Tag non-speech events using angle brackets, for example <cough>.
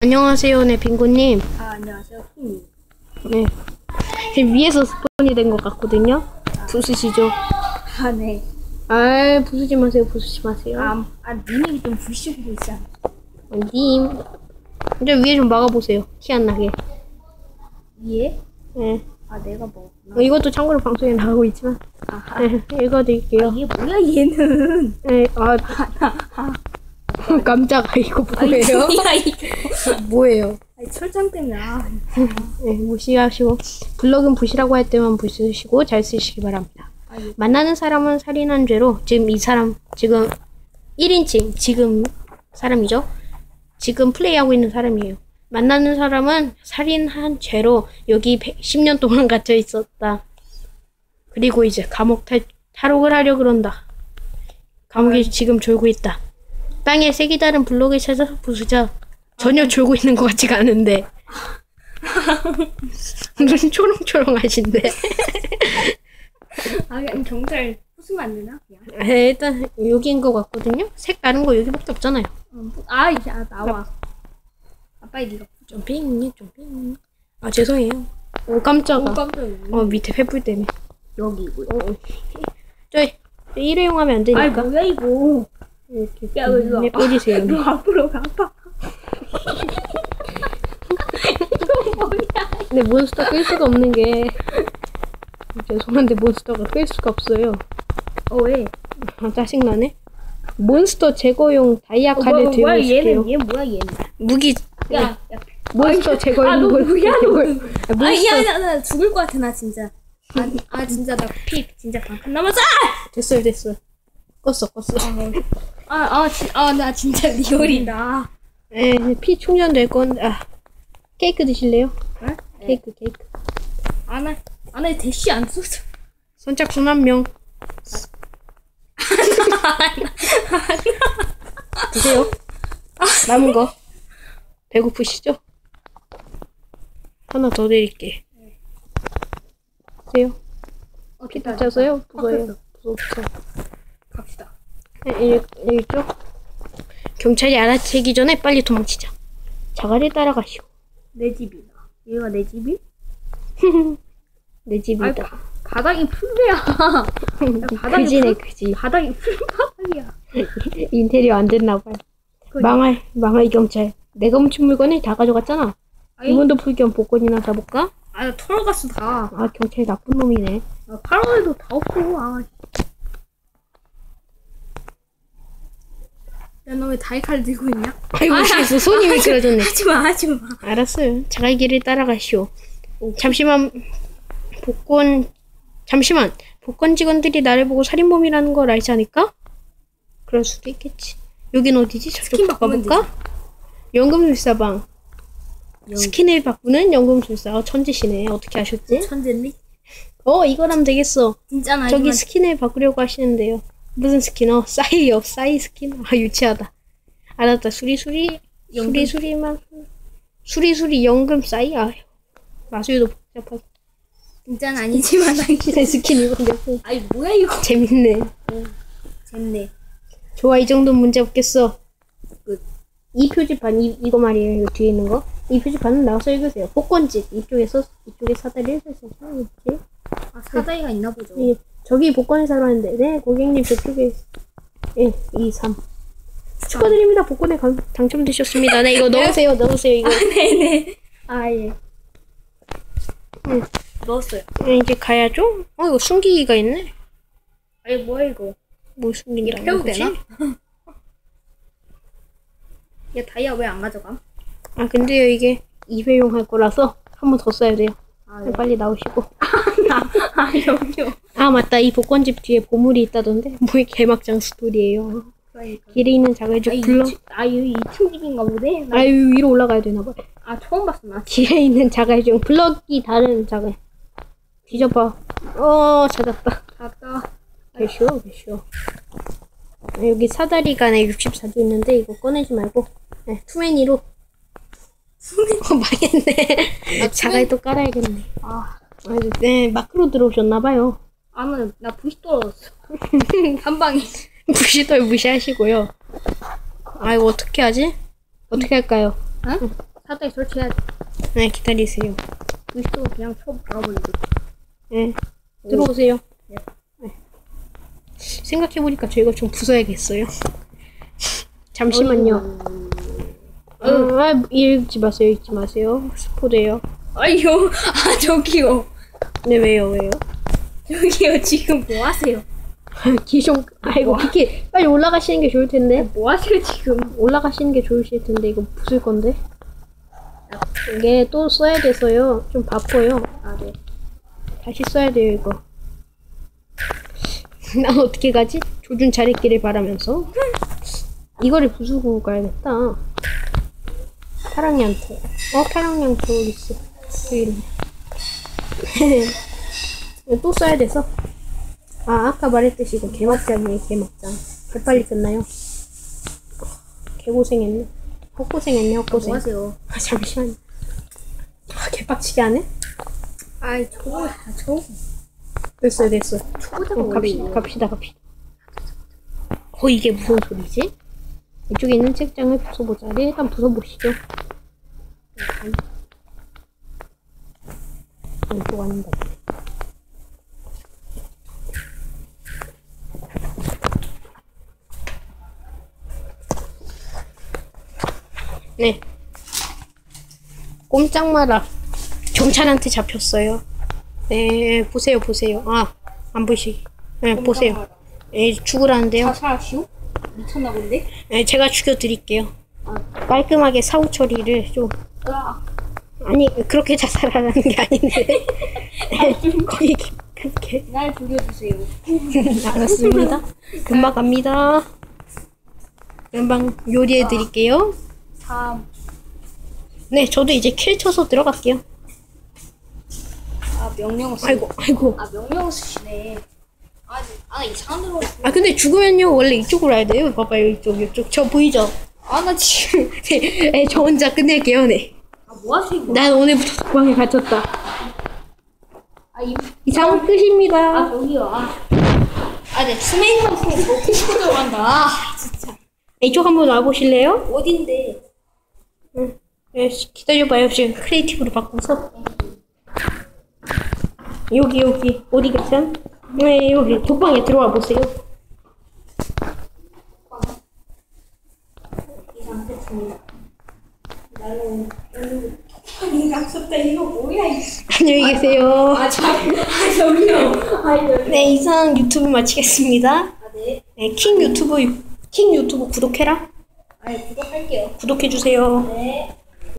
안녕하세요, 네, 빙고님. 아, 안녕하세요, 킹님. 네. 지금 위에서 스폰이 된 것 같거든요. 부수시죠. 아, 네. 아, 부수지 마세요, 부수지 마세요. 아, 아 님이 좀 부시고 있잖아. 어, 님. 이제 위에 좀 막아보세요. 티 안 나게. 위에? 네. 아, 내가 뭐. 어, 이것도 참고로 방송에 나가고 있지만. 아하. 네, 읽어드릴게요. 이게 뭐야, 얘는. 네, 아. <laughs> 깜짝 아, 이거 뭐예요? 뭐야, 이게. <laughs> 뭐예요? 아니, 철장 때문에. 아, <laughs> 네, 무시하시고. 블럭은 부시라고 할 때만 부수시고 잘 쓰시기 바랍니다. 아. 만나는 사람은 살인한 죄로 지금 이 사람 지금 1인칭 지금 사람이죠. 지금 플레이하고 있는 사람이에요. 만나는 사람은 살인한 죄로 여기 10년 동안 <laughs> 갇혀 있었다. 그리고 이제 감옥 탈, 탈옥을 하려 그런다. 감옥이 지금 졸고 있다. 땅에 색이 다른 블록을 찾아서 부수자. 전혀 졸고 있는 것 같지가 않은데. 눈 초롱초롱하신데. 아, 그냥 경찰 부수면 안 되나? 그냥. 에, 일단 여기인 것 같거든요. 색 다른 거 여기밖에 없잖아요. 어, 부- 아, 이제 아, 나와. 아, 빨리 니가. 점핑, 점핑. 아 죄송해요. 오 깜짝아. 오, 깜짝이야. 어 밑에 횃불 때문에. 여기고요. 어, 어. 저희 일회용 하면 안 아이, 되니까. 뭐야, 이거. 이렇게 야, 너 네, 아빠. 꽂으세요. 너 앞으로 가, 아빠. 이거 뭐야. 근데 몬스터 끌 수가 없는 게 죄송한데 몬스터가 끌 수가 없어요. 어, 왜? 아, 짜증나네. 몬스터 제거용 다이아 어, 칼을 뭐야, 들고 뭐야, 있을게요. 얘는, 얘 뭐야, 얘는. 무기 야, 야. 몬스터 아, 제거용 너 몬- 뭐야, 너. 아, 아, 몬스터 야, 나, 나 죽을 것 같아, 나 진짜. 아, 아 진짜 나 피 진짜 반칸 남았어! 됐어요, 됐어. 껐어, 껐어. 아, 아, 지, 아, 나 진짜 리얼이다. 에, 피 충전될 건 아, 케이크 드실래요? 응? 케이크, 케이크. 아, 나 대시 안 써서. 선착순 한 명. 드세요. 남은 거. 배고프시죠? 하나 더 드릴게. 드세요. 어, 다쳐서요? 됐다. 부어요. 됐어. 부었어. 갑시다. 일, 일죠? 경찰이 알아채기 전에 빨리 도망치자. 자가를 따라가시오. 내 집이다. 얘가 내 집이? 내 집이다. 바, 바닥이 풀이야. <laughs> 바닥이 그지네, 풀- 그지. 바닥이 풀 바닥이야. 인테리어 안 됐나봐요. 그지? 망할, 망할 경찰. 내가 훔친 물건을 다 가져갔잖아. 이문도 풀겸 복권이나 사볼까? 아, 나 털어갔어, 다. 아, 경찰 나쁜 놈이네. 아, 8월에도 다 없고, 아. 야, 너 왜 다이칼 들고 있냐? 아이고, 실수. 손이 미끄러졌네. 하지 마, 하지 마. 알았어요. 자갈 길을 따라가시오. 잠시만, 복권, 잠시만. 복권 직원들이 나를 보고 살인범이라는 걸 알지 않을까? 그럴 수도 있겠지. 여긴 어디지? 저쪽 바꿔볼까? 연금술사방. 스킨을 바꾸는 연금술사. 어, 천지시네. 어떻게 아셨지? 천재니? 어, 이거라면 되겠어. 진짜는 저기 아니지만 스킨을 바꾸려고 하시는데요. 무슨 스킨어? <laughs> 싸이요, 싸이 스킨? 아, 유치하다. 알았다. 수리수리, 연금. 수리수리만. 수리수리 연금 싸이? 아, 마술도 복잡하고. 진짜는 아니지만 새 스킨이고, 근데 아이 뭐야 이거 재밌네. 됐네 좋아, 이 정도는 문제 없겠어. 끝. 이 표지판, 이, 이거 말이에요. 이거 뒤에 있는 거. 이 표지판은 나와서 읽으세요. 복권집. 이쪽에서, 이쪽에 사다리를 설치해서 이렇게. 아 사다리가 있나 보죠 예, 저기 복권을 사러 왔는데, 네, 고객님 저쪽에 1, 2, 3. 축하드립니다. 복권에 감- 당첨되셨습니다. 네, 이거 넣으세요, 넣으세요, 이거. 네네 아예 응. 넣었어요 네, 이제 가야죠? 어, 이거 숨기기가 있네. 아니 뭐야 이거 뭐 펴도 거지? 되나? 얘 다이아 왜 안 가져가? 아, 근데요, 이게 2회용 할 거라서 한 번 더 써야 돼요. 아, 네, 빨리 나오시고. <laughs> 아 여기요 아, 맞다. 이 복권집 뒤에 보물이 있다던데? <laughs> 뭐의 개막장 스토리예요. 그러니까 길에 있는 자갈죽 아이 불러. 아 여기 2층 집인가 보네 나, 아유, 위로 올라가야 되나 봐. 아 처음 봤어 나 길에 있는 자갈죽 블럭이 다른 자갈. 뒤져봐. 어, 찾았다. 갔다 개쉬워, 개쉬워. 아, 여기 사다리가 네 64개 있는데 이거 꺼내지 말고 네, 투맨이로. 어, 망했네. 자갈 또 깔아야겠네. 아 아, 네, 마크로 들어오셨나봐요. 아는 나 부시 떨어졌어 한 방에 무시덜 무시하시고요. 아, 이거 어떻게 하지? 어떻게 할까요? 응? 사다리 설치해야 돼. 네, 기다리세요. 위도 그냥 쳐 박아버리고. 네, 들어오세요. 네. 생각해보니까 저 이거 좀 부숴야겠어요. <laughs> 잠시만요. 어, 아, 읽지 마세요, 읽지 마세요. 스포돼요. 아니요. <laughs> 아 저기요. 네, 왜요, 왜요? 저기요 지금 뭐 하세요? <laughs> 기숑, 아이고, 이렇게 빨리 올라가시는 게 좋을 텐데. 뭐 하세요 지금? 올라가시는 게 좋으실 텐데, 이거 부술 건데. 이게 또 써야 돼서요. 좀 바빠요. 아 네. 다시 써야 돼요, 이거. <laughs> 나 어떻게 가지? 조준 잘했기를 바라면서. 이거를 부수고 가야겠다. 파랑양초. 어, 어디 있어? 여기 있네. <laughs> 이거 또 써야 돼서. 아, 아까 말했듯이 이거 개막장이에요, 개막장. 개빨리 끝나요. 개고생했네. 헛고생했네, 뭐 헛고생. 하세요? 아, 잠시만요. 아, 개빡치게 하네? 아이 저거 아, 저거 됐어요, 됐어요. 초보자가 어, 갑시다. 갑시다, 갑시다. 어, 이게 무슨 소리지? 이쪽에 있는 책장을 부숴보자. 네, 일단 부숴보시죠. 이쪽 아닌가 네. 네. 꼼짝 마라. 경찰한테 잡혔어요. 네, 보세요, 보세요. 아, 안 보시. 네, 보세요. 예, 죽으라는데요. 자살하시오? 미쳤나 본데? 네, 제가 죽여드릴게요. 깔끔하게 사후 처리를 좀 아, 아니 그렇게 자살하라는 게 아닌데 <laughs> 거의 그렇게 날 죽여주세요. <laughs> 알았습니다. 금방 갑니다. 금방 요리해드릴게요. 3. 네, 저도 이제 킬 쳐서 들어갈게요. 아 명령 쓰. 아이고, 아이고. 아 명령 쓰시네. 아, 아 이상한 데로. 아 근데 죽으면요 원래 이쪽으로 와야 돼요. 봐봐요 이쪽 이쪽 저 보이죠? 아 나 지금. <laughs> 네, 네, 저 혼자 끝낼게요. 네. 아 뭐 하세요? 난 오늘부터 도망에 갇혔다. 아 이. 이상 끝입니다. 아 여기요. 아. 아, 네 스메인만 쓰고 먹고 싶어 들어간다. 아, 진짜. 이쪽 한번 와보실래요? 어딘데? 응. 네, 기다려봐요. 지금 크리에이티브로 바꿔서. 여기, 여기. 어디 계세요? 네, 여기. 독방에 들어와 보세요. 이상 됐습니다. 나는 인간 썼다 이거 뭐야 이. 안녕히 계세요. 아 참. 아 저기요. 아. 네, 이상 유튜브 마치겠습니다. 아 네. 네, 킹 유튜브, 킹 유튜브 구독해라. 아 구독할게요. 구독해주세요. 네.